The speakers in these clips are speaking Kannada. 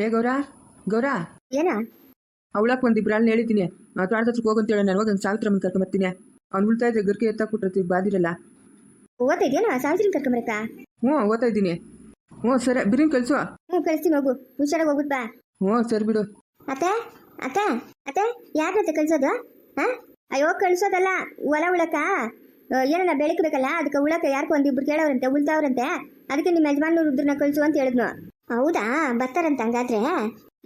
ಹೇ ಗೌರ ಗೌರ. ಏನ? ಅವಳಕ್ಕೆ ಒಂದು ಇಬ್ಬರಲ್ಲಿ ಹೇಳಿದ್ದೀನಿ ತೋಟದ ಹತ್ರಕ್ಕೆ ಹೋಗಂತೇಳಿ ನಾನು ಹೋಗಿ ಸಾವಿತ್ರಮ್ಮನ ಕರ್ಕೊಂಬರ್ತೀನಿ ಅವ್ನು ಉಳ್ತಾ ಇದ್ರೆ ಗರ್ಕೆ ಎತ್ತಾಕ್ಬಿಟ್ರೆ ಬಾದಿರಲ್ಲ. ಓದ್ತಾ ಇದೆಯಾ ಸಾವಿತ್ರಿನ ಕರ್ಕೊಂಬರಕ್ಕ ಹ್ಞೂ ಓದ್ತಾ ಇದ್ದೀನಿ. ಹ್ಞೂ ಸರಿ. ಬಿರಿನ್ ಕಳಿಸು. ಹ್ಞೂ ಕಳಿಸ್ತೀನಿ ಹೋಗು. ಹುಷಾರಾಗಿ ಹೋಗುತ್ತಾ ಹ್ಞೂ ಸರಿ ಬಿಡು. ಅತ್ತೆ ಅತ್ತೆ ಅತ್ತೆ ಯಾರ ಜೊತೆ ಕಳ್ಸೋದು? ಹಾ? ಅಯ್ಯೋ ಕಳ್ಸೋದಲ್ಲ. ಹೊಲ ಉಳಕ. ಏನನ್ನ ಬೆಳಕಬೇಕಲ್ಲ ಅದಕ್ಕೆ ಉಳಕ ಯಾರ್ಕೊ ಒಂದಿಬ್ರು ಕೇಳೋರಂತೆ ಉಳ್ತಾವ್ರಂತೆ. ಅದಕ್ಕೆ ನಿಮ್ಮ ಯಜಮಾನರು ರುದ್ರನ್ನ ಕಳ್ಸು ಅಂತ ಹೇಳಿದ್ನು. ಹೌದಾ? ಬರ್ತಾರಂತ ಹಂಗಾದ್ರೆ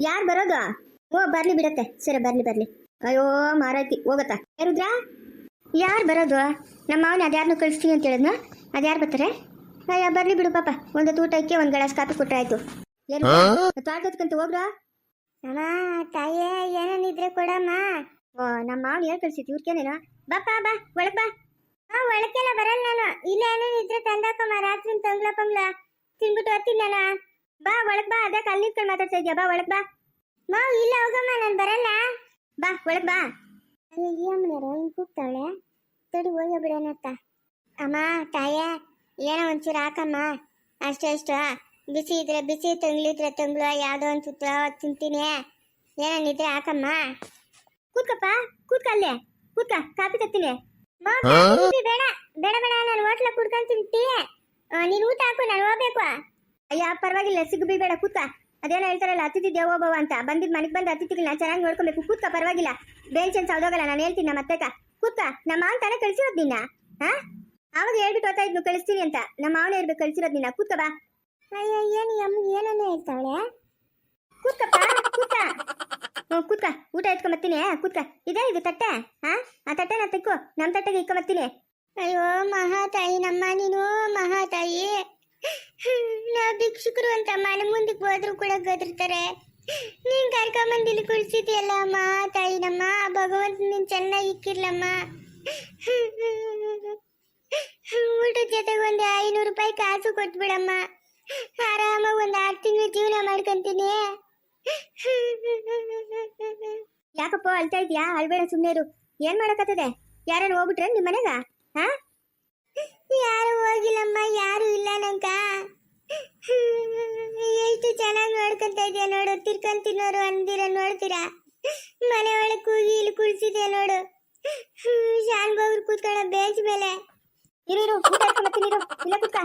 ಯಾರು ಬರೋದು? ಓ ಬರ್ಲಿ ಬಿಡತ್ತೆ. ಸರಿ ಬರ್ಲಿ ಬರ್ಲಿ. ಅಯ್ಯೋ ಮಾರಾಯ್ತಿ. ಹೋಗತ್ತಾ. ಯಾರುದ್ರ? ಯಾರ್ ಯಾರು ಬರೋದು? ನಮ್ಮ ಮಾವನ ಅದ್ಯಾರನ್ನು ಕಳಿಸ್ತೀನಿ ಅಂತ ಹೇಳಿದ್ನ? ಅದ್ಯಾರು ಬರ್ತಾರೆ? ಅಯ್ಯ ಬರ್ಲಿ ಬಿಡು ಪಾಪ. ಒಂದು ಊಟಕ್ಕೆ ಒಂದು ಗ್ಲಾಸ್ ಕಾಫಿ ಕೊಟ್ಟರೆ ಆಯ್ತು. ಏನು ಹೋಗ್ರ? ಅಮ್ಮ ತಾಯೇ ಏನೇನಿದ್ರೆ ಕೊಡಮ್ಮ. ಓ ನಮ್ಮ ಮಾವನ ಹೇಳಿ ಕಳ್ಸಿತ್ತು ಇವ್ರಿಗೇನೇನೋ ಬಾಪ ಬಾ ಒಳಗ್ ಬಾ. ಹಾ ಒಳಕ್ಕೆಲ್ಲ ಬರಲ್ಲ ನಾನು. ಇಲ್ಲ ಏನೇನಿದ್ರೆ ತಂದಾಕಮ್ಮ ರಾತ್ರಿ ತಂಗ್ಲಪ್ಪಂಗ್ಲ ತಿನ್ಬಿಟ್ಟು ಬರ್ತೀನಿ ನಾನು ಬಾ ಒಳಗ್ ಬಾ ಅದಕ್ಕೆ ಅಲ್ಲಿ ನಿಂತ್ಕೊಂಡು ಮಾತಾಡ್ತಾ ಇದ್ಯಾ? ಬಾ ಒಳಗ್ ಬಾ. ಮಾವ್ ಇಲ್ಲ ಹೋಗಮ್ಮ ನಾನು ಬರಲ್ಲ. ಬಾ ಒಳಗ್ ಬಾ. ಅಯ್ಯಮ್ಮನರ ಹಿಂಗ್ ಕೂಗ್ತಾವಳೆ. ತಡಿ ಹೋಗಿ ಬಿಡೋಣತ್ತ ಅಮ್ಮ ತಾಯೇ ಏನೋ ಒಂಚೂರು ಹಾಕಮ್ಮ. ಅಷ್ಟೇ ಅಷ್ಟು. ಬಿಸಿ ಇದ್ರೆ ಬಿಸಿ ತಂಗ್ಳಿದ್ರೆ ತಂಗ್ಳು ಯಾವುದೋ ಒಂದು ತುತ್ತ ತಿಂತೀನಿ. ಏನೇನಿದ್ರೆ ಹಾಕಮ್ಮ. ಕೂತ್ಕಪ್ಪ ಕೂತ್ಕ ಅಲ್ಲೇ. ಕೂತ್ಕ ಕಾಪಿ ತತ್ತೀನಿ. ಬೇಡ ಬೇಡ ಬೇಡ ನಾನು ಹೋಟ್ಲ ಟೀ ಆ, ನೀನು ಊಟ ಹಾಕು ನಾನು ಹೋಗ್ಬೇಕು. ಅಯ್ಯ, ಪರವಾಗಿಲ್ಲ, ಸಿಗು ಬೇಡ ಕೂತ ಅದೇನೋ ಹೇಳ್ತಾರಲ್ಲ ಅತಿಥಿ ದೇವೋಭವ ಅಂತ. ಬಂದಿದ್ ಮನೆಗೆ ಬಂದ ಅತಿಥಿಗಳನ್ನ ಚೆನ್ನಾಗಿ ನೋಡ್ಕೊಬೇಕು. ಕೂತ ಪರವಾಗಿಲ್ಲ. ಬೇಂಚನ್ ಸೌದೋಗಲ್ಲ ನಾನು ಹೇಳ್ತೀನಿ ನಮ್ಮ ಅತ್ತೆಕ ಕೂತ ನಮ್ಮ ಮಾವನ್ ತಾನೇ ಕಳಿಸಿರೋದ್ ನಿನ್ನ. ಹಾ? ಅವಾಗ ಹೇಳ್ಬಿಟ್ಟು ಹೋಗ್ತಾ ಇದ್ನು ಕಳಿಸ್ತೀನಿ ಅಂತ. ನಮ್ಮ ಮಾವನೇ ಇರ್ಬೇಕು ಕಳಿಸಿರೋದ್ ನಿನ್ನ. ಕೂತ ಬಾ. ಅಯ್ಯ, ಏನು ಅಮ್ಮ ಏನನ್ನ ಹೇಳ್ತಾಳೆ ಕೂತ್ಕಪ್ಪ ಕೂತ ಹ್ಞೂ ಕೂತ್ಕ. ಊಟ ಎತ್ಕೊಂಬತ್ತೀನಿ ಕೂತ್ಕ. ಇದೇ, ಇದು ತಟ್ಟೆ. ಹಾ, ಆ ತಟ್ಟೆನ ತೆಕ್ಕು. ನಮ್ಮ ತಟ್ಟೆಗೆ ಇಕ್ಕೊಂಬತ್ತೀನಿ ಅಯ್ಯೋ, ಮಹಾತಾಯಿ, ನಮ್ಮ ನೀನು ಮಹಾತಾಯಿ. ನಾ ಭಿಕ್ಷುಕರು ಅಂತ ಮನೆ ಮುಂದಕ್ಕೆ ಹೋದ್ರು ಕೂಡ ಗದರ್ತಾರೆ. ನೀನ್ ಕರ್ಕೊಂಬಂದಿಲ್ಲಿ ಕುಡಿಸಿದ್ಯಲ್ಲ ತಾಯಿನಮ್ಮ ನಮ್ಮ ಭಗವಂತ ನೀನ್ ಚೆನ್ನಾಗಿ ಇಕ್ಕಿರ್ಲಮ್ಮ. ಊಟದ ಜೊತೆಗೆ ಒಂದು ಐನೂರು ರೂಪಾಯಿ ಕಾಸು ಕೊಟ್ಬಿಡಮ್ಮ. ಆರಾಮಾಗಿ ಒಂದು ಆರು ತಿಂಗಳು ಜೀವನ ಮಾಡ್ಕೊಂತೀನಿ. ಯಾಕಪ್ಪ ಅಳ್ತಾ ಇದ್ಯಾ? ಅಳ್ಬೇಡ ಸುಮ್ಮನೆ ಇರು. ಏನ್ ಮಾಡಕತ್ತದೆ ಯಾರನ್ನ ಹೋಗ್ಬಿಟ್ರೆ ನಿಮ್ಮ ಮನೆಗ? ಹಾ? ಯಾರು ಹೋಗಿಲ್ಲಮ್ಮ, ಯಾರು ಇಲ್ಲ ನಂಕ ಎಷ್ಟು ಚೆನ್ನಾಗಿ ನೋಡ್ಕೊಂತ ಇದೆಯಾ ನೋಡು, ತಿರ್ಕೊಂಡ್ ತಿನ್ನೋರು ಅಂದಿರ ನೋಡ್ತೀರಾ? ಮನೆ ಒಳಗೆ ಕೂಗಿ ಇಲ್ಲಿ ಕುಳಿಸಿದೆ ನೋಡು. ಶಾನ್ ಬಾಗ್ರು ಕೂತ್ಕೊಳ್ಳೋ ಬೇಂಚ್ ಮೇಲೆ. ಇರು ಇರು ಇರು, ಇಲ್ಲ ಕುಕ್ಕ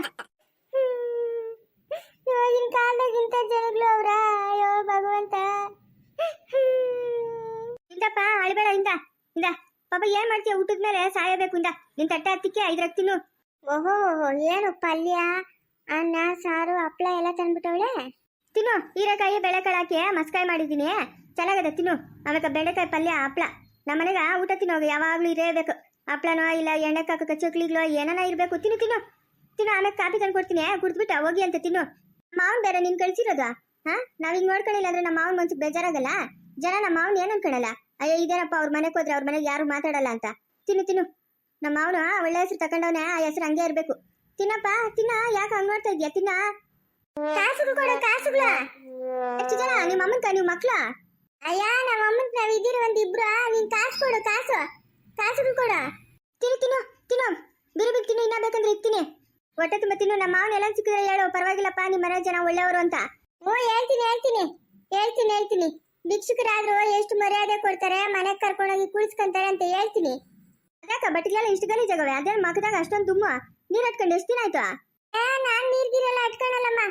ಇವಾಗಿನ ಕಾಲದಾಗ ಇಂಥ ಜನಗಳು ಅವ್ರ. ಅಯ್ಯೋ ಭಗವಂತ. ಇಂದಪ್ಪ, ಅಳ್ಬೇಡ, ಇಂದ ಇಂದ. ಪಾಪ ಏನ್ ಮಾಡ್ತೀಯ? ಊಟದ ಮೇಲೆ ಸಾಯಬೇಕು ಇಂದ. ನಿನ್ ತಟ್ಟೆ ಹತ್ತಿಕ್ಕೆ ಐದ್ರಾಗ ತಿನ್ನು. ಓಹೋ ಏನು ಪಲ್ಯ ಅನ್ನ ಸಾರು ಹಪ್ಳ ಎಲ್ಲ ತಂದ್ಬಿಟ್ಟವಳೆ? ತಿನ್ನು. ಹೀರೆಕಾಯಿ ಬೆಳೆಕಾಳು ಹಾಕಿ ಮಸ್ಕಾಯಿ ಮಾಡಿದ್ದೀನಿ. ಚೆನ್ನಾಗದ ತಿನ್ನು. ಆಮೇಲೆ ಬೆಂಡೆಕಾಯಿ ಪಲ್ಯ ಹಪ್ಳ. ನಮ್ಮನೆಗ ಊಟ ತಿನ್ನೋಗ ಯಾವಾಗ್ಲೂ ಇರೇಬೇಕು ಹಪ್ಳನೋ ಇಲ್ಲ ಎಣ್ಣೆ ಕಾಕ ಚಕ್ಲಿಗ್ಲೋ ಏನಾನ ಇರಬೇಕು ತಿನ್ನು ತಿನ್ನು. ತಿನ್ನು ಆಮೇಲೆ ಕಾಫಿ ತಂದು ಕೊಡ್ತೀನಿ. ಕುಡ್ದ್ಬಿಟ್ಟ ಹೋಗಿ ಅಂತ ತಿನ್ನು. ಮಾವನ್ ಬೇರೆ ನೀನ್ ಕಳ್ಸಿರೋದು? ಹಾ? ನಾವ್ ಹಿಂಗ್ ನೋಡ್ಕೊಂಡಿಲ್ಲ ಅಂದ್ರೆ ನಮ್ಮ ಮಾವನ್ ಮನ್ಸಿಗೆ ಬೇಜಾರಾಗಲ್ಲ? ಜನ ನಮ್ಮ ಮಾವನ್ ಏನ್ ಅನ್ಕೊಳಲ್ಲ ಅಯ್ಯೋ, ಇದೇನಪ್ಪ ಅವ್ರ ಮನೆಗೆ ಹೋದ್ರೆ ಅವ್ರ ಮನೆಗೆ ಯಾರು ಮಾತಾಡಲ್ಲ ಅಂತ. ತಿನ್ನು ತಿನ್ನು. ನಮ್ಮ ಮಾವನ ಒಳ್ಳೆ ಹೆಸರು ತಕೊಂಡವನೆ ಆ ಹೆಸರು ಹಂಗೆ ಇರ್ಬೇಕು. ತಿನ್ನಪ್ಪ, ತಿನ್ನ, ಯಾಕೆ ಹಂಗ್ ನೋಡ್ತಾ ಇದ್ಯಾ? ತಿನ್ನ. ಕಾಸುಗಳು ಕೊಡ, ಕಾಸುಗಳ. ಎಷ್ಟು ಜನ, ನಿಮ್ಮ ಅಮ್ಮನ ನೀವು ಮಕ್ಳ? ಅಯ್ಯ, ನಮ್ಮ ಅಮ್ಮನ್ ನಾವ್ ಇದ್ದೀರಿ ಒಂದ್ ಇಬ್ರು. ನೀನ್ ಕಾಸು ಕೊಡು, ಕಾಸು. ಕಾಸುಗಳು ಕೊಡ. ತಿನ್ನು ತಿನ್ನು ತಿನ್ನು. ಬಿರು ಬಿರು, ತಿನ್ನು. ಇನ್ನ ಬೇಕಂದ್ರೆ ಇರ್ತೀನಿ ಹೊಟ್ಟೆ ತುಂಬ ತಿನ್ನು. ನಮ್ಮ ಮಾವನ ಎಲ್ಲ ಸಿಕ್ಕಿದ್ರೆ ಹೇಳು. ಪರವಾಗಿಲ್ಲಪ್ಪ ನಿಮ್ಮ ಮನೆ ಜನ ಒಳ್ಳೆಯವರು ಅಂತ. ಓ ಹೇಳ್ತೀನಿ ಹೇಳ್ತೀನಿ. ಹೇಳ್ತೀನಿ ಹೇಳ್ತೀನಿ. ಭಿಕ್ಷುಕರಾದ್ರು ಎಷ್ಟು ಮರ್ಯಾದೆ ಕೊಡ್ತಾರೆ, ಮನೆಗೆ ಕರ್ಕೊಂಡೋಗಿ ಕುಳಿಸ್ಕೊಂತಾರೆ ಅಂತ ಹೇಳ್ತೀನಿ. ಅದಕ್ಕ ಬಟ್ಟಿಗೆಲ್ಲ ಇಷ್ಟು ಗಲೀಜಾಗವೆ ಅದೇ ಮಗದಾಗ ಅಷ್ಟೊಂದು ತುಂಬ ನೀರ್ ಹಟ್ಕೊಂಡು ಎಷ್ಟು ದಿನ ಆಯ್ತು? ನಾನ್ ನೀರ್ಗಿರೆಲ್ಲ ಹಟ್ಕೊಳಲ್ಲಮ್ಮ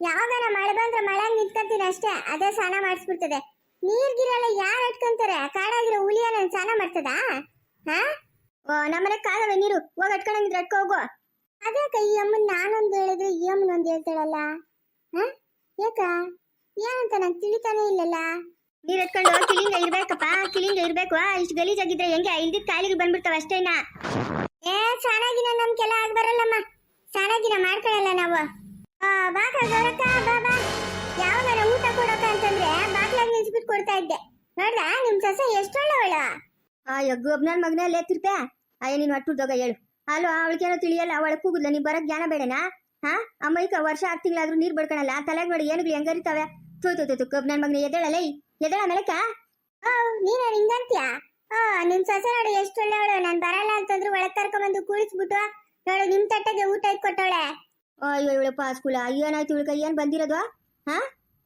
ಯಾವಾಗ ಮಳೆ ಬಂದ್ರೆ ಮಳೆ ನಿಂತ್ಕೊಂತೀನಿ ಅಷ್ಟೇ. ಅದೇ ಸ್ನಾನ ಮಾಡಿಸ್ಬಿಡ್ತದೆ. ನೀರ್ಗಿರೆಲ್ಲ ಯಾರು ಹಟ್ಕೊಂತಾರೆ ಕಾಡಾಗಿರೋ ಹುಲಿಯನ್ನ ನನ್ ಸ್ನಾನ ಮಾಡ್ತದ? ಹಾ? ಓ ನಮ್ಮನೆ ಕಾಲವೇ ನೀರು. ಹೋಗಿ ಹಟ್ಕೊಂಡಂಗಿದ್ರೆ ಹಟ್ಕೊ ಹೋಗು. ಅದ್ಯಾಕ ಈ ಅಮ್ಮನ್ ನಾನೊಂದು ಹೇಳಿದ್ರೆ ಈ ಅಮ್ಮನೊಂದು ಹೇಳ್ತಾಳಲ್ಲ? ಹಾ? ಯಾಕ? ಏನಂತ ನಂಗೆ ತಿಳಿತಾನೆ ಇಲ್ಲಲ್ಲ? ನೀರ್ ಎತ್ಕೊಂಡು ಕಿಲಿಂಗ ಇರ್ಬೇಕಪ್ಪ ಕಿಲಿಂಗ ಇರ್ಬೇಕು. ಇಷ್ಟು ಗಲೀಜಾಗಿದ್ರೆ ಹೆಂಗೆ? ಇಲ್ದಿದ್ ಕಾಲಿಗೆ ಬಂದ್ಬಿಡ್ತಾವ ಅಷ್ಟೇನಾ ಏ ಚೆನ್ನಾಗಿನ ನಮ್ಗೆಲ್ಲ ಆಗ ಬರಲ್ಲಮ್ಮ. ಚೆನ್ನಾಗಿನ ಮಾಡ್ಕೊಳಲ್ಲ ನಾವು. ಆ, ಗೌರಕ್ಕ ಬಾ ಬಾ. ಯಾವಾಗ ಊಟ ಕೊಡಕ ಅಂತಂದ್ರೆ ಬಾಕ್ಲಾಗ ನಿಲ್ಸ್ಬಿಟ್ಟು ಕೊಡ್ತಾ ಇದ್ದೆ. ನೋಡ್ದ ನಿಮ್ ಸೊಸೆ ಆ ಅಯ್ಯೋ ಗೊಬ್ನನ್ ಮಗನೇ ಎತ್ತಿರ್ಪೆ ಅಯ್ಯ ನೀನು ಅಟ್ಟುದೋಗ ಹೇಳು. ಅಲ್ಲೋ ಅವಳಿಗೇನೋ ತಿಳಿಯಲ್ಲ ಅವಳ ಕೂಗುದ್ಲ. ನೀ ಬರಕ್ ಜ್ಞಾನ ಬೇಡನಾ? ಹಾ? ಅಮ್ಮಯ್ಕ ವರ್ಷ ಆರು ತಿಂಗಳಾದ್ರೂ ನೀರ್ ಬಡ್ಕೊಳಲ್ಲ ತಲೆಗೆ ನೋಡಿ ಏನುಗಳು ಹೆಂಗರಿತಾವೆ? ತೂ ತೂ ತೂ ಮಗ್ನ ನನ್ ಎದ್ದೇಳಲ್ಲ ಎದ್ದೇಳ ಓ, ನೀನ ಹಿಂಗಂತ್ಯ? ಆ ನಿನ್ ಸೊಸೆ ನೋಡು ಎಷ್ಟು ಒಳ್ಳೆವಳು ನಾನ್ ಬರಲ್ಲ ಅಂತಂದ್ರು ಒಳಗ್ ಕರ್ಕೊಂಡ್ಬಂದು ಕೂಡಿಸ್ಬಿಟ್ಟು ನೋಡು ನಿಮ್ ತಟ್ಟೆಗೆ ಊಟ ಇಟ್ಕೊಟ್ಟವಳೆ ಅಯ್ಯೋ, ಇವಳು ಪಾಸ್ಕುಳ ಏನಾಯ್ತು ಕೈ ಏನ್ ಬಂದಿರೋದು? ಹಾ?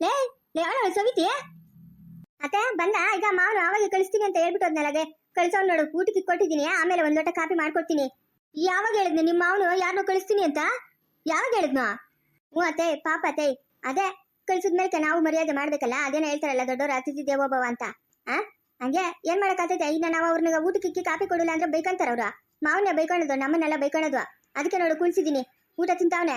ಲೇ ಲೇ ಅವಳು ಸವಿತಿ? ಅತ್ತೆ, ಬಂದ? ಈಗ ಮಾವನು ಅವಾಗ ಕಳಿಸ್ತೀನಿ ಅಂತ ಹೇಳ್ಬಿಟ್ಟು ಅದ್ನಲ್ಲದೆ ಕಳ್ಸವ್ ನೋಡು. ಊಟಕ್ಕೆ ಕೊಟ್ಟಿದ್ದೀನಿ. ಆಮೇಲೆ ಒಂದ್ ಲೋಟ ಕಾಫಿ ಮಾಡ್ಕೊಡ್ತೀನಿ. ಯಾವಾಗ ಹೇಳಿದ್ನ? ನಿಮ್ಮ ಮಾವನು ಯಾರನ್ನೋ ಕಳಿಸ್ತೀನಿ ಅಂತ? ಯಾವಾಗ ಹೇಳಿದ್ನ? ಹ್ಞೂ ಅತ್ತೆ, ಪಾಪ ಅತ್ತೆ. ಅದೇ ಕಳ್ಸಿದ್ಮೇಲೆ ನಾವು ಮರ್ಯಾದೆ ಮಾಡ್ಬೇಕಲ್ಲ? ಅದೇನ ಹೇಳ್ತಾರಲ್ಲ ದೊಡ್ಡವ್ರ, ಅತಿಥಿ ದೇವೋಭವ ಅಂತ. ಆ? ಹಂಗೆ? ಏನ್ ಮಾಡಕ್ಕಾಗ್ತೈತೆ? ಈಗ ನಾವು ಅವ್ರನ್ನ ಊಟಕ್ಕೆ ಕಾಫಿ ಕೊಡಿಲ್ಲ ಅಂದ್ರೆ ಬೈಕಂತಾರ ಅವ್ರ. ಮಾವನ್ನೇ ಬೈಕೊಳ್ಳೋದು ನಮ್ಮನ್ನೆಲ್ಲ ಬೈಕೊಳ್ಳೋದು ಅದಕ್ಕೆ ನೋಡು ಕುಳ್ಸಿದೀನಿ ಊಟ ತಿಂತಾವನೆ?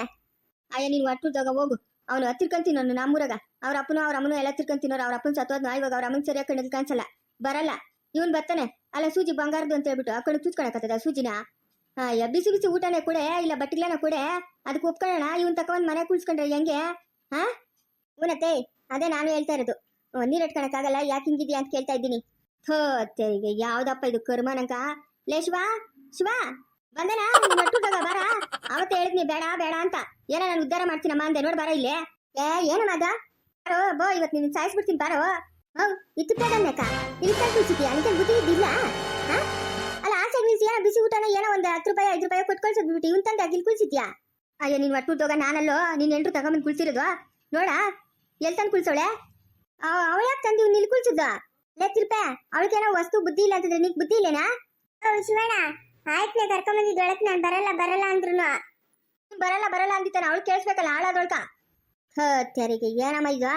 ಅಯ್ಯ, ನೀನು ಒಟ್ಟುದಾಗ ಹೋಗು. ಅವನು ಹತ್ತಿರ್ಕಂತೀನಿ ನಾನು ನಮ್ಮೂರಾಗ. ಅವ್ರ ಅಪ್ಪನು, ಅವ್ರ ಅಮ್ಮನು ಎಲ್ಲ ತಿರ್ಕಂತಿನೋರು ಅವ್ರ ಅಪ್ಪನ ಸತ್ತೋದ್ನ ಇವಾಗ ಅವ್ರ ಅಮ್ಮನ ಸರಿಯಾಗಿ ಕಣ್ಣಿಗೆ ಕಾಣಿಸಲ್ಲ. ಬರಲ್ಲ. ಇವನ್ ಬರ್ತಾನೆ. ಅಲ್ಲ, ಸೂಜಿ ಬಂಗಾರದು ಅಂತ ಹೇಳ್ಬಿಟ್ಟು ಆ ಕಡೆ ಚೂಚ್ಕೊಳಕತ್ತದ ಸೂಜಿನ? ಹಾ ಬಿಸಿ ಬಿಸಿ ಊಟನೇ ಕೊಡೆ? ಇಲ್ಲ ಬಟ್ಟಿಗ್ಲೇನ ಕೊಡೆ? ಅದಕ್ಕೆ ಒಪ್ಕೊಳ್ಳೋಣ? ಇವನ್ ತಕೊಂಡ್ ಮನೆ ಕುಳ್ಸ್ಕೊಂಡ್ರೆ ಹೆಂಗೆ? ಹಾ ಊನತ್ತೆ ಅದೇ ನಾನು ಹೇಳ್ತಾ ಇರೋದು. ನೀರು ಇಟ್ಕೊಳಕ್ಕಾಗಲ್ಲ ಯಾಕೆ ಹಿಂಗಿದ್ಯಾ ಅಂತ ಕೇಳ್ತಾ ಇದ್ದೀನಿ. ಥೋ ತೆರಿಗೆ ಯಾವ್ದಪ್ಪ ಇದು ಕರ್ಮ ನಂಕ ಲೇ, ಶಿವ ಶಿವ, ಬಂದನಾ? ಬರ ಬಾರ. ಅವತ್ತೇ ಹೇಳಿದ್ನಿ ಬೇಡ ಬೇಡ ಅಂತ. ಏನೋ ನಾನು ಉದ್ಧಾರ ಮಾಡ್ತೀನಮ್ಮ ಅಂದೆ, ನೋಡ್ ಬಾರ ಇಲ್ಲೇ. ಏ ಏನು ಮಾದ? ಬಾರೋ, ಬೋ ಇವತ್ತು ನಿನ್ನ ಸಾಯಿಸ್ಬಿಡ್ತೀನಿ, ಬಾರೋ. ಹೌ ಇತ್ತು ಬೇಡನ್ನಕ್ಕ ಇಲ್ಲಿ ತಂದು ಅಂತ ಬುದ್ಧಿ ಇದ್ದಿಲ್ಲ ಅಲ್ಲ ಆಸೆ ನಿಲ್ಸಿ, ಏನೋ ಬಿಸಿ ಊಟನ ಏನೋ ಒಂದು ಹತ್ತು ರೂಪಾಯಿ, ಐದು ರೂಪಾಯಿ ಕೊಟ್ಟು ಕಳ್ಸೋದ್ಬಿಟ್ಟು ಇವ್ನು ತಂದು ಇಲ್ಲಿ ಕುಳ್ಸಿದ್ಯಾ? ಅಯ್ಯೋ, ನೀನು ಹೋಗ ನಾನಲ್ಲೋ, ನೀನ್ ಎಂಟ್ರು ತಗೊಂಬಂದು ಕುಳ್ಸಿರೋದು? ನೋಡ ಎಲ್ಲಿ ತಂದು ಕುಳ್ಸೋಳೆ? ಅವ ಯಾಕೆ ತಂದು ನಿಲ್ ಕುಳ್ಸಿದ್ದ? ಲೇ ತಿರ್ಪೆ ಅವಳಿಗೇನೋ ವಸ್ತು ಬುದ್ಧಿ ಇಲ್ಲ ಅಂತಂದ್ರೆ ನಿಕ್ ಬುದ್ಧಿ ಇಲ್ಲೇನಾ? ಶಿವಣ್ಣ ಆಯ್ತನೆ ಕರ್ಕೊಂಬಂದಿದ್ದೊಳಕ್ ನಾನು ಬರಲ್ಲ ಬರಲ್ಲ ಅಂದ್ರು ಬರಲ್ಲ ಬರಲ್ಲ ಅಂದಿತ್ತಾನ ಅವಳು ಕೇಳಿಸ್ಬೇಕಲ್ಲ ಹಾಳಾದೊಳ್ಕ ಹ ತೆರಿಗೆ ಏನಮ್ಮ ಈಗ?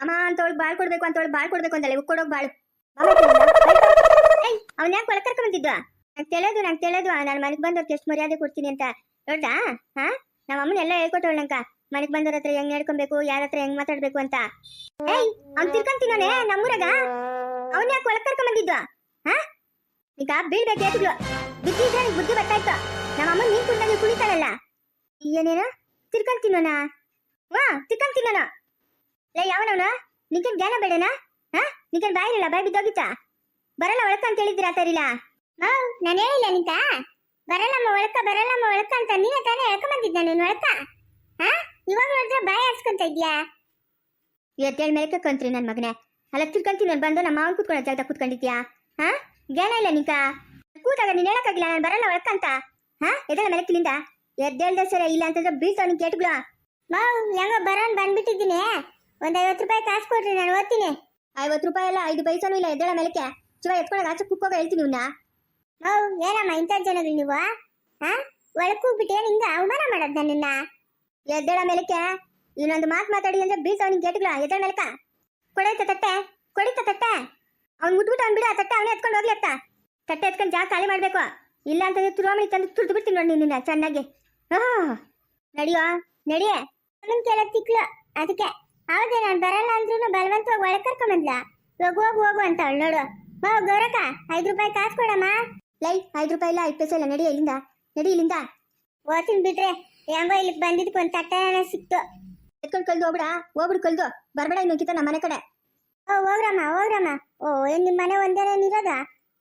ಅಮ್ಮ ಅಂತ ಅವಳಿಗೆ ಬಾಳ್ ಕೊಡ್ಬೇಕು ಅಂತ ಅವಳು ಬಾಳ್ ಕೊಡ್ಬೇಕು ಅಂತಳೆ ಕೊಡೋಕ್ ಬಾಳು. ಅವನ್ ಯಾಕೆ ಒಳಗೆ ಕರ್ಕೊಂಬಂದಿದ್ದ ನಂಗೆ ತೆಳೋದು ನಂಗೆ ತೆಳೋದು. ನಾನು ಮನೆಗೆ ಬಂದವ್ರಿಗೆ ಎಷ್ಟು ಮರ್ಯಾದೆ ಕೊಡ್ತೀನಿ ಅಂತ. ನೋಡ್ದಾ? ಹಾ? ನಮ್ಮ ಅಮ್ಮನ ಎಲ್ಲ ಹೇಳ್ಕೊಟ್ಟವಳು ನಂಕ ಮನೆಗೆ ಬಂದವ್ರ ಹತ್ರ ಹೆಂಗ್ ನಡ್ಕೊಬೇಕು, ಯಾರ ಹತ್ರ ಹೆಂಗ್ ಮಾತಾಡ್ಬೇಕು ಅಂತ. ಏಯ್, ಅವ್ನ್ ತಿರ್ಕಂತೀನೋನೆ ನಮ್ಮೂರಾಗ ಅವನ್ ಯಾಕೆ ಒಳಗ್ ಕರ್ಕೊಂಬಂದಿದ್ದ ಹಾ? ಈಗ ಬೀಳ್ಬೇಕು ಏಟುಗಳು ಬುದ್ಧಿ ಇದ್ರೆ ಬುದ್ಧಿ ಬರ್ತಾಯ್ತು. ನಮ್ಮ ಅಮ್ಮ ನೀನ್ ಕುಂದಾಗಿ ಕುಳಿತಾಳಲ್ಲ ಏನೇನು? ತಿರ್ಕಂತೀನೋನ ವಾ ತಿರ್ಕಂತೀನೋನ ಲೇ, ಯಾವನವನ? ನಿಂಕೇನ್ ಜ್ಞಾನ ಬೇಡನಾ? ಹಾ? ನಿಂಕೇನ್ ಬಾಯಿರಲ್ಲ ಬಾಯಿ ಬಿದ್ದೋಗಿತ್ತ? ಬರಲ್ಲ ಒಳಕ ಅಂತ ಹೇಳಿದ್ದೀರಾ ತರಿಲ್ಲ ನಾನು ಹೇಳಿಲ್ಲ ನಿಂತ? ಬರಲ್ಲಮ್ಮ ಒಳಕ ಬರಲ್ಲಮ್ಮ ಒಳಕ ಅಂತ ನೀನೇ ತಾನೇ ಹೇಳ್ಕೊಂಬಂದಿದ್ದ ನೀನು ಒಳಕ? ಹಾ? ಇವಾಗ ನೋಡಿದ್ರೆ ಬಾಯ ಹಚ್ಕೊಂತ ಇದ್ಯಾ? ಇವತ್ತೇಳು ಮೇಲೆ ಕಂತ್ರಿ ನನ್ನ ಮಗನೇ. ಅಲ್ಲ ತಿರ್ಕಂತೀನಿ ನಾನು ಬಂದು ನಮ್ಮ ಮಾವನ್ ಕೂತ್ಕೊಳ್ಳೋ ಜಾಗದಾಗ ಕೂತ್ಕೊಂಡಿದ್ಯಾ? ಹಾ? ಜ್ಞಾನ ಇಲ್ಲ ನಿಂಕ ಕೂತಾಗ ನೀನ್ ಹೇಳಕ್ಕಾಗಿಲ್ಲ ನಾನು ಬರಲ್ಲ ಒಳಕಂತ ಹಾ? ಎದಳ ಮೆಲಕ್ಕಿನಿಂದ? ಎದ್ದೇಳ್ದೆ ಸರಿ ಇಲ್ಲ ಅಂತಂದ್ರೆ ಬೀಳ್ತಾವ ನಿನ್ ಕೇಟ್ಗಳು. ಮಾವ್ ಹೆಂಗ ಬರೋನ್ ಬಂದ್ಬಿಟ್ಟಿದ್ದೀನಿ. ಒಂದ್ ಐವತ್ತು ರೂಪಾಯಿ ಕಾಸು ಕೊಡ್ರಿ ನಾನು ಓದ್ತೀನಿ. ಐವತ್ತು ರೂಪಾಯಿ ಎಲ್ಲ ಐದು ಪೈಸಾನು ಇಲ್ಲ ಎದ್ದೇಳ ಮೇಲಕ್ಕೆ. ಚುವ ಎತ್ಕೊಳಗ ಆಚೆ ಕುಕ್ಕೋಗ ಹೇಳ್ತೀನಿ ಇವ್ನ ಮಾವ್ ಏನಮ್ಮ ಇಂಥ ಜನಗಳು ನೀವು ಹಾ? ಒಳಕ್ ಹೋಗ್ಬಿಟ್ಟು ಏನ್ ಹಿಂಗ ಅವಮಾನ ಮಾಡೋದು ನನ್ನನ್ನ? ಎದ್ದೇಳ ಮೇಲಕ್ಕೆ ಇನ್ನೊಂದು ಮಾತು ಮಾತಾಡಿ ಅಂದ್ರೆ ಬೀಳ್ತಾವ ನಿನ್ ಕೇಟ್ಗಳು ಎದ್ದೇಳ ಮೇಲಕ ಕೊಡೈತ ತಟ್ಟೆ, ಕೊಡಿತ ತಟ್ಟೆ. ಅವ್ನು ಮುಟ್ಬಿಟ್ಟು ಅವ್ನ್ ಬಿಡ ತಟ್ಟೆ ಅವನೇ ಎತ್ಕೊಂಡು ಹೋಗ್ಲಿ ಅತ್ತ. ತಟ್ಟೆ ಎತ್ಕೊಂಡು ಜಾಗ ಖಾಲಿ ಮಾಡ್ಬೇಕು. ಇಲ್ಲ ಅಂತಂದ್ರೆ ತುರುವಾಮಣಿ ತಂದು ತುರ್ದು ಬಿಡ್ತೀನಿ ನೋಡಿ ನಿನ್ನ ಚೆನ್ನಾಗಿ. ಹಾ. ನಡಿಯೋ, ನಡಿಯೇ. ನನ್ನ ಕೆಲ ತಿಕ್ಳು, ಅದಕ್ಕೆ. ಹೌದೇ, ನಾನು ಬರಲ್ಲ ಅಂದ್ರೂ ಬಲವಂತವಾಗಿ ಒಳಗೆ ಕರ್ಕೊಂಬಂದ್ಲ ಹೋಗು ಹೋಗು ಹೋಗು ಅಂತ ಅವಳು ನೋಡು. ಹೋ, ಗೌರಕ್ಕ, ಐದು ರೂಪಾಯಿ ಕಾಸು ಕೊಡಮ್ಮ. ಲೈ, ಐದು ರೂಪಾಯಿ ಇಲ್ಲ, ಐದು ಪೈಸೆ ಇಲ್ಲ, ನಡಿ ಇಲ್ಲಿಂದ. ನಡಿ ಇಲ್ಲಿಂದ. ಓದ್ತೀನಿ ಬಿಡ್ರೆ. ಹೆಂಗೋ ಇಲ್ಲಿ ಬಂದಿದ್ದಕ್ಕೆ ಒಂದು ತಟ್ಟೆ ಸಿಕ್ತು. ಎತ್ಕೊಂಡು ಕಲ್ದು ಹೋಗ್ಬಿಡ. ಹೋಗ್ಬಿಡು ಕಲ್ದು ಬರ್ಬೇಡ ಇನ್ನೊಂಕಿತ ನಮ್ಮ ಮನೆ ಕಡೆ. ಓ ಹೋಗ್ರಮ್ಮ ಹೋಗ್ರಮ್ಮ. ಓ ಏನ್ ನಿಮ್ಮ ಮನೆ ಒಂದೇನೇ ಇರೋದ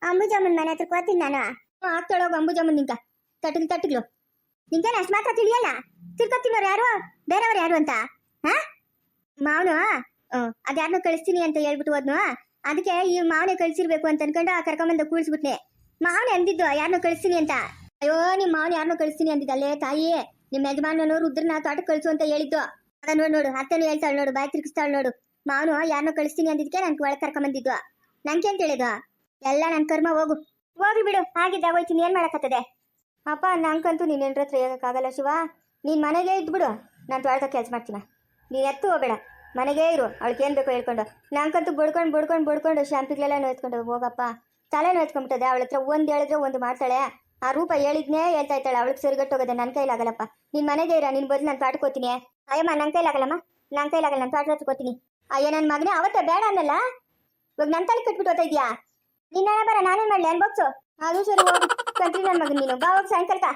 ಅಂಬುಜಮ್ಮನ ಮನೆ ಹತ್ರ ಕೋತೀನಿ ನಾನು. ಆಗ್ತಾಳೋಗ ಅಂಬುಜಮ್ಮನ್ ನಿಂಕ. ತಟ್ಟಲು ತಟ್ಟಗಳು ನಿಂಕೇನು ಅಷ್ಟು ಮಾತ್ರ ತಿಳಿಯಲ್ಲ? ತಿರ್ಕೊತಿನವ್ರು ಯಾರು? ಬೇರೆಯವ್ರು ಯಾರು ಅಂತ? ಹಾ? ಮಾವನು? ಅದ್ಯಾರನ್ನೂ ಕಳಿಸ್ತೀನಿ ಅಂತ ಹೇಳ್ಬಿಟ್ಟು ಹೋದ್ನು. ಅದಕ್ಕೆ ಈ ಮಾವನೇ ಕಳಿಸಿರ್ಬೇಕು ಅಂತ ಅನ್ಕೊಂಡು ಕರ್ಕೊಂಬಂದ ಕೂಡಿಸ್ಬಿಟ್ನೆ ಮಾವನೆ ಅಂದಿದ್ದು ಯಾರನ್ನೂ ಕಳಿಸ್ತೀನಿ ಅಂತ. ಅಯ್ಯೋ ನಿಮ್ಮ ಮಾವನ ಯಾರನ್ನೂ ಕಳಿಸ್ತೀನಿ ಅಂದಿದ್ದಲ್ಲೇ ತಾಯಿ? ನಿಮ್ಮ ಯಜಮಾನನು ರುದ್ರನ ತೋಟಕ್ಕೆ ಕಳಿಸು ಅಂತ ಹೇಳಿದ್ದು. ಅದ ನೋಡು ನೋಡು ಹೇಳ್ತಾಳ ನೋಡು, ಬಾಯಿ ತಿರುಗಿಸ್ತಾಳೆ ನೋಡು. ಮಾವನು ಯಾರನ್ನೋ ಕಳಿಸ್ತೀನಿ ಅಂದಿದ್ಕೆ ನನ್ಗೆ ಒಳಗೆ ಕರ್ಕೊಂಬಂದಿದ್ದು ನಂಗೆ ಅಂತ ಹೇಳಿದ್ವಾ ಎಲ್ಲ ನನ್ನ ಕರ್ಮ ಹೋಗು. ಹೋಗಿ ಬಿಡು ಹಾಗಿದ್ದ ಹೋಯ್ತೀನಿ ಏನು ಮಾಡಕತ್ತದೆ ಅಪ್ಪ, ನಂಗಂತೂ ನೀನ್ ಎಂಟ್ರ ಹತ್ರ ಹೇಳೋಕ್ಕಾಗಲ್ಲ ಶಿವ. ನೀನ್ ಮನೆಗೆ ಇದ್ಬಿಡು ನಾನು ತೊಳ್ಕೊ ಕೆಲಸ ಮಾಡ್ತೀನಿ. ನೀನ್ ಎತ್ತು ಹೋಗ್ಬೇಡ, ಮನೆಗೆ ಇರು, ಅವಳಿಗೆ ಏನು ಬೇಕೋ ಹೇಳ್ಕೊಂಡು. ನಂಗಂತೂ ಬಡ್ಕೊಂಡು ಬಡ್ಕೊಂಡು ಬಡ್ಕೊಂಡು ಶಾಂಪಿಗಳೆಲ್ಲ ನೋಯ್ತ್ಕೊಂಡು ಹೋಗಪ್ಪ. ತಲೆ ನೋಯ್ತ್ಕೊಂಡ್ಬಿಟ್ಟದೆ ಅವಳ ಹತ್ರ ಒಂದ್ ಹೇಳಿದ್ರೆ ಒಂದು ಮಾಡ್ತಾಳೆ. ಆ ರೂಪ ಹೇಳಿದ್ನೇ ಹೇಳ್ತಾ ಇದ್ದಾಳೆ, ಅವಳಿಗೆ ಸರಿಗಟ್ಟೋಗದೆ ನನ್ನ ಕೈಲಾಗಲ್ಲಪ್ಪ ನಿನ್ ಮನೆದೇ ಇರ, ನಿನ್ ಬದಲು ನಾನು ಪಾಡ್ಕೋತೀನಿ ಅಯ್ಯಮ್ಮ ನನ್ನ ಕೈಲಾಗಲ್ಲಮ್ಮ ನನ್ನ ಕೈಲಾಗಲ್ಲ ನಾನು ಪಾಡ್ ಹಚ್ಕೋತೀನಿ ಅಯ್ಯ ನನ್ನ ಮಗನೇ ಅವತ್ತ ಬೇಡ ಅನ್ನಲ್ಲ? ಇವಾಗ ನನ್ನ ತಲೆ ಕಟ್ಬಿಟ್ಟು ಹೋಗ್ತಾ ಇದೀಯಾ? ನಿನ್ನ ಬರ, ನಾನೇನ್ ಮಾಡ್ಲಿ? ಅನ್ಬೋಕ್ಸು? ಅದು ಸರಿ ಹೋಗು. ಕಂತ್ರಿ ನನ್ನ ಮಗನ್ ನೀನು. ಬಾ ಹೋಗಿ ಸಾಯಂಕಾಲಕ್ಕ